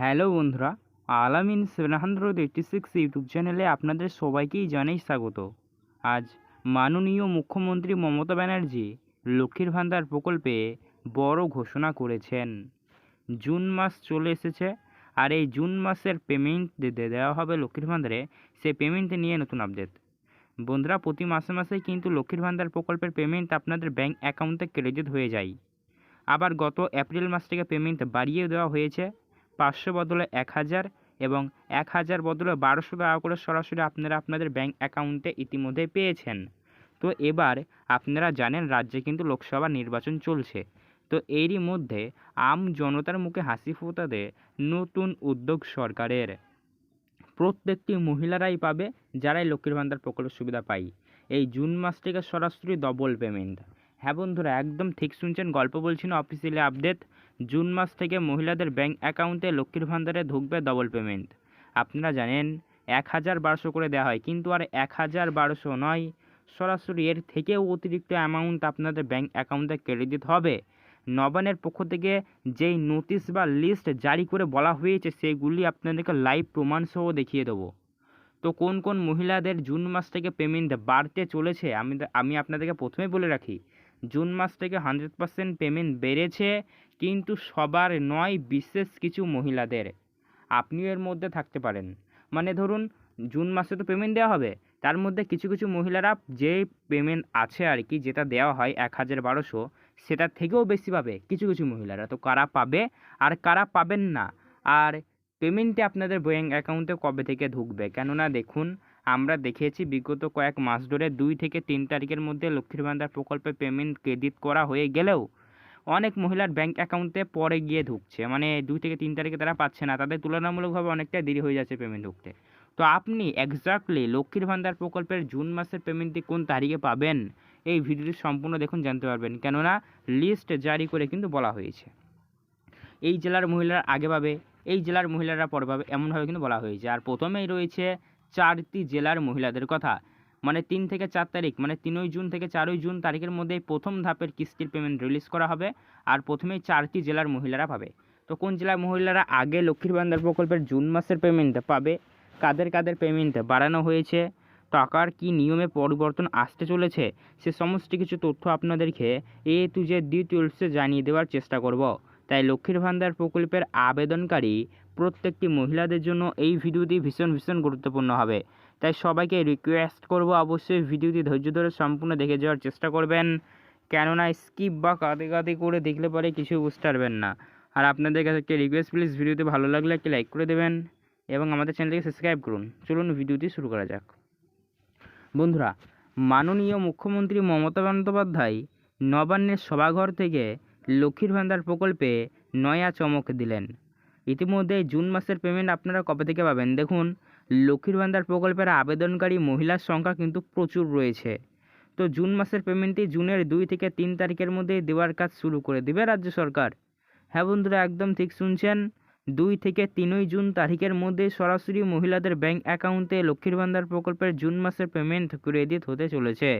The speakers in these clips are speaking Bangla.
হ্যালো বন্ধুরা, Alamin seven hundred eighty six YouTube চ্যানেলে আপনাদের সবাইকেই জানাই স্বাগত। আজ মাননীয় মুখ্যমন্ত্রী মমতা ব্যানার্জি লক্ষ্মীর ভান্ডার প্রকল্পে বড় ঘোষণা করেছেন। জুন মাস চলে এসেছে, আর এই জুন মাসের পেমেন্ট দেওয়া হবে লক্ষ্মীর ভান্ডারে সেই পেমেন্ট নিয়ে নতুন আপডেট। বন্ধুরা, প্রতি মাসে মাসে কিন্তু লক্ষ্মীর ভান্ডার প্রকল্পের পেমেন্ট আপনাদের ব্যাঙ্ক অ্যাকাউন্টে ক্রেডিট হয়ে যায়। আবার গত এপ্রিল মাস থেকে পেমেন্ট বাড়িয়ে দেওয়া হয়েছে পাঁচশো বদলে এক হাজার এবং এক হাজার বদলে বারোশো টাকা করে সরাসরি আপনারা আপনাদের ব্যাঙ্ক অ্যাকাউন্টে ইতিমধ্যে পেয়েছেন। তো এবার আপনারা জানেন রাজ্যে কিন্তু লোকসভা নির্বাচন চলছে। তো এরই মধ্যে আম জনতার মুখে হাসি ফোটাতে নতুন উদ্যোগ সরকারের। প্রত্যেকটি মহিলারাই পাবে যারাই লক্ষ্মীর ভান্ডার প্রকল্পের সুবিধা পাই এই জুন মাস থেকে সরাসরি ডবল পেমেন্ট হ্যাঁ বন্ধুরা, একদম ঠিক শুনছেন, গল্প বলছি না অফিসিয়ালি আপডেট জুন মাস থেকে মহিলাদের ব্যাংক অ্যাকাউন্টে লক্ষ্মীর ভান্ডারে ঢুকবে ডবল পেমেন্ট আপনারা জানেন, এক হাজার বারোশো করে দেওয়া হয়, কিন্তু আর এক হাজার বারোশো নয়, সরাসরি এর থেকেও অতিরিক্ত অ্যামাউন্ট আপনাদের ব্যাংক অ্যাকাউন্টে ক্রেডিট হবে। নবানের পক্ষ থেকে যেই নোটিশ বা লিস্ট জারি করে বলা হয়েছে, সেগুলি আপনাদেরকে লাইভ প্রমাণ সহ দেখিয়ে দেবো। তো কোন কোন মহিলাদের জুন মাস থেকে পেমেন্ট বাড়তে চলেছে, আমি আমি আপনাদেরকে প্রথমে বলে রাখি জুন মাস থেকে হান্ড্রেড পার্সেন্ট পেমেন্ট বেড়েছে, কিন্তু সবার নয়, বিশেষ কিছু মহিলাদের। আপনিও এর মধ্যে থাকতে পারেন। মানে ধরুন, জুন মাসে তো পেমেন্ট দেওয়া হবে, তার মধ্যে কিছু কিছু মহিলারা যে পেমেন্ট আছে আর কি, যেটা দেওয়া হয় এক হাজার বারোশো সেটার থেকেও বেশি পাবে কিছু কিছু মহিলারা। তো কারা পাবে আর কারা পাবেন না? আর পেমেন্টে আপনাদের ব্যাঙ্ক অ্যাকাউন্টে কবে থেকে ঢুকবে? কেননা দেখুন আমরা দেখেছি বিগত কয়েক মাস ধরে দুই থেকে তিন তারিখের মধ্যে লক্ষ্মীর ভান্ডার প্রকল্পে পেমেন্ট ক্রেডিট করা হয়ে গেলেও অনেক মহিলার ব্যাংক অ্যাকাউন্টে পরে গিয়ে ঢুকছে। মানে দুই থেকে তিন তারিখে তারা পাচ্ছে না। তাদের তুলনামূলকভাবে অনেকটা দেরি হয়ে যাচ্ছে পেমেন্ট ঢুকতে। তো আপনি এক্স্যাক্টলি লক্ষ্মীর ভান্ডার প্রকল্পের জুন মাসের পেমেন্টটি কোন তারিখে পাবেন? এই ভিডিওটি সম্পূর্ণ দেখুন, জানতে পারবেন। কেননা লিস্ট জারি করে কিন্তু বলা হয়েছে। এই জেলার মহিলারা আগে পাবে, এই জেলার মহিলারা পরে পাবে, এমনভাবে কিন্তু বলা হয়েছে। আর প্রথমেই রয়েছে চারটি জেলার মহিলাদের কথা। মানে তিন থেকে চার তারিখ মানে তিনই জুন থেকে চারই জুন তারিখের মধ্যে প্রথম ধাপের কিস্তির পেমেন্ট রিলিজ করা হবে আর প্রথমেই চারটি জেলার মহিলারা পাবে। তো কোন জেলার মহিলারা আগে লক্ষ্মীর ভান্ডার প্রকল্পের জুন মাসের পেমেন্ট পাবে? কাদের কাদের পেমেন্ট বাড়ানো হয়েছে? টাকার কি নিয়মে পরিবর্তন আসতে চলেছে? সে সমস্ত কিছু তথ্য আপনাদেরকে এ টু জে ডিটেলসে জানিয়ে দেওয়ার চেষ্টা করব। তাই লক্ষ্মীর ভান্ডার প্রকল্পের আবেদনকারী প্রত্যেকটি মহিলাদের জন্য এই ভিডিওটি ভীষণ ভীষণ গুরুত্বপূর্ণ হবে। তাই সবাইকে রিকোয়েস্ট করব অবশ্যই ভিডিওটি ধৈর্য ধরে সম্পূর্ণ দেখে যাওয়ার চেষ্টা করবেন। কেননা স্কিপ বা কাঁদে কাঁদে করে দেখলে পরে কিছু বুঝতে পারবেন না। আর আপনাদের কাছে একটা রিকোয়েস্ট প্লিজ ভিডিওতে ভালো লাগলে একটি লাইক করে দেবেন এবং আমাদের চ্যানেলটিকে সাবস্ক্রাইব করুন। চলুন ভিডিওটি শুরু করা যাক। বন্ধুরা, মাননীয় মুখ্যমন্ত্রী মমতা বন্দ্যোপাধ্যায় নবান্নের সভাঘর থেকে লক্ষ্মীর ভান্ডার প্রকল্পে নয়া চমক দিলেন। ইতিমধ্যে জুন মাসের পেমেন্ট আপনারা কবে থেকে পাবেন? দেখুন, লক্ষ্মীর ভান্ডার প্রকল্পের আবেদনকারী মহিলার সংখ্যা কিন্তু প্রচুর রয়েছে। তো জুন মাসের পেমেন্টটি জুনের দুই থেকে তিন তারিখের মধ্যে দেওয়ার কাজ শুরু করে দেবে রাজ্য সরকার। হ্যাঁ বন্ধুরা, একদম ঠিক শুনছেন। দুই থেকে তিনই জুন তারিখের মধ্যে সরাসরি মহিলাদের ব্যাংক অ্যাকাউন্টে লক্ষ্মীর ভান্ডার প্রকল্পের জুন মাসের পেমেন্ট ক্রেডিট হতে চলেছে।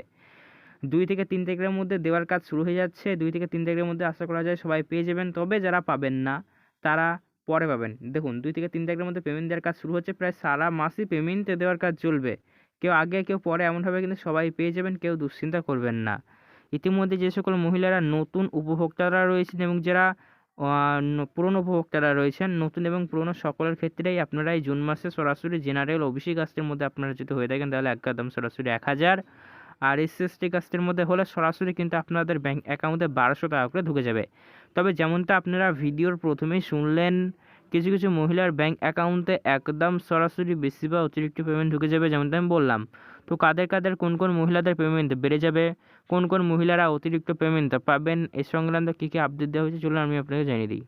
দুই থেকে তিন তারিখের মধ্যে দেওয়ার কাজ শুরু হয়ে যাচ্ছে। দুই থেকে তিন তারিখের মধ্যে আশা করা যায় সবাই পেয়ে যাবেন। তবে যারা পাবেন না, তারা পরে পাবেন। দেখুন, দুই থেকে তিন তারিখের মধ্যে পেমেন্ট দেওয়ার কাজ শুরু হচ্ছে। প্রায় সারা মাসই পেমেন্ট দেওয়ার কাজ চলবে। কেউ আগে, কেউ পরে এমনভাবে কিন্তু সবাই পেয়ে যাবেন, কেউ দুশ্চিন্তা করবেন না। ইতিমধ্যে যে সকল মহিলারা নতুন উপভোক্তারা রয়েছেন এবং যারা পুরনো উপভোক্তারা রয়েছেন, নতুন এবং পুরনো সকলের ক্ষেত্রেই আপনারা এই জুন মাসে সরাসরি জেনারেল ওবিসি কাস্টের মধ্যে আপনারা যদি হয়ে থাকেন, তাহলে একদম সরাসরি এক হাজার। আর এসএসটি কাস্টের মধ্যে হলে সরাসরি কিন্তু আপনাদের ব্যাঙ্ক অ্যাকাউন্টে বারোশো টাকা করে ঢুকে যাবে। তবে যেমনটা আপনারা ভিডিওর প্রথমেই শুনলেন কিছু কিছু মহিলার ব্যাঙ্ক অ্যাকাউন্টে একদম সরাসরি বেশি বা অতিরিক্ত পেমেন্ট ঢুকে যাবে যেমনটা আমি বললাম। তো কাদের কাদের কোন কোন মহিলাদের পেমেন্ট বেড়ে যাবে, কোন কোন মহিলারা অতিরিক্ত পেমেন্ট পাবেন এই সংক্রান্ত কী কী আপডেট দেওয়া হয়েছে চলুন আমি আপনাকে জানিয়ে দিই।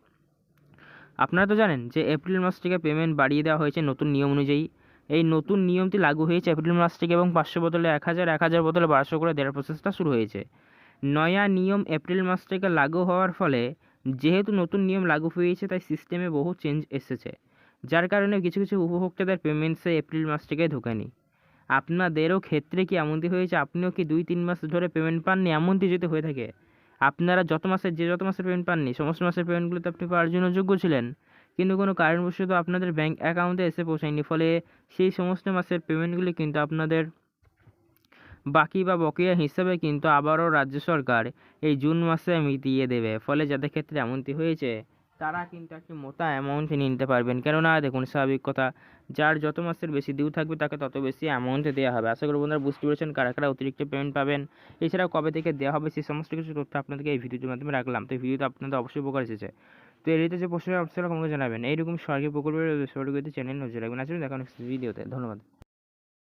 আপনারা তো জানেন যে এপ্রিল মাস থেকে পেমেন্ট বাড়িয়ে দেওয়া হয়েছে নতুন নিয়ম অনুযায়ী। এই নতুন নিয়মটি লাগু হয়েছে এপ্রিল মাস থেকে এবং পাঁচশো বদলে এক হাজার এক হাজার বদলে বারোশো করে দেওয়ার প্রসেসটা শুরু হয়েছে। নয়া নিয়ম এপ্রিল মাস থেকে লাগু হওয়ার ফলে যেহেতু নতুন নিয়ম লাগু হয়েছে, তাই সিস্টেমে বহু চেঞ্জ এসেছে। যার কারণে কিছু কিছু উপভোক্তাদের পেমেন্টসে এপ্রিল মাস থেকে ঢোকেনি। আপনাদেরও ক্ষেত্রে কি এমনটি হয়েছে? আপনিও কি দুই, তিন মাস ধরে পেমেন্ট পাননি? এমনটি যদি হয়ে থাকে, আপনারা যত মাসের, যে যত মাসের পেমেন্ট পাননি, সমস্ত মাসের পেমেন্টগুলো তো আপনি পাওয়ার জন্য যোগ্য ছিলেন। কিন্তু কোনো কারণবশত আপনাদের ব্যাঙ্ক অ্যাকাউন্টে এসে পৌঁছায়নি। ফলে সেই সমস্ত মাসের পেমেন্টগুলি কিন্তু আপনাদের বাকি বা বকেয়া হিসাবে কিন্তু আবারও রাজ্য সরকার এই জুন মাসে মিটিয়ে দেবে। ফলে যাদের ক্ষেত্রে এমনটি হয়েছে, তারা কিন্তু একটি মোটা অ্যামাউন্ট নিতে পারবেন। কেননা, দেখুন, স্বাভাবিক কথা, যার যত মাসের বেশি ডিউ থাকবে, তাকে তত বেশি অ্যামাউন্ট দেওয়া হবে। আশা করি বন্ধুরা বুঝতে পেরেছেন কারা কারা অতিরিক্ত পেমেন্ট পাবেন। এছাড়াও কবে থেকে দেওয়া হবে সেই সমস্ত কিছু তথ্য আপনাদেরকে এই ভিডিওর মাধ্যমে রাখলাম। তো এই ভিডিওটা আপনাদের অবশ্যই উপকার এসেছে। তো এরিতে যে প্রশ্নের অবশ্যই আমাকে জানাবেন। এইরকম সরকারি প্রকল্পের বিষয়গুলিতে চ্যানেল নজর রাখবেন। আসলে দেখা নেক্সট ভিডিওতে। ধন্যবাদ।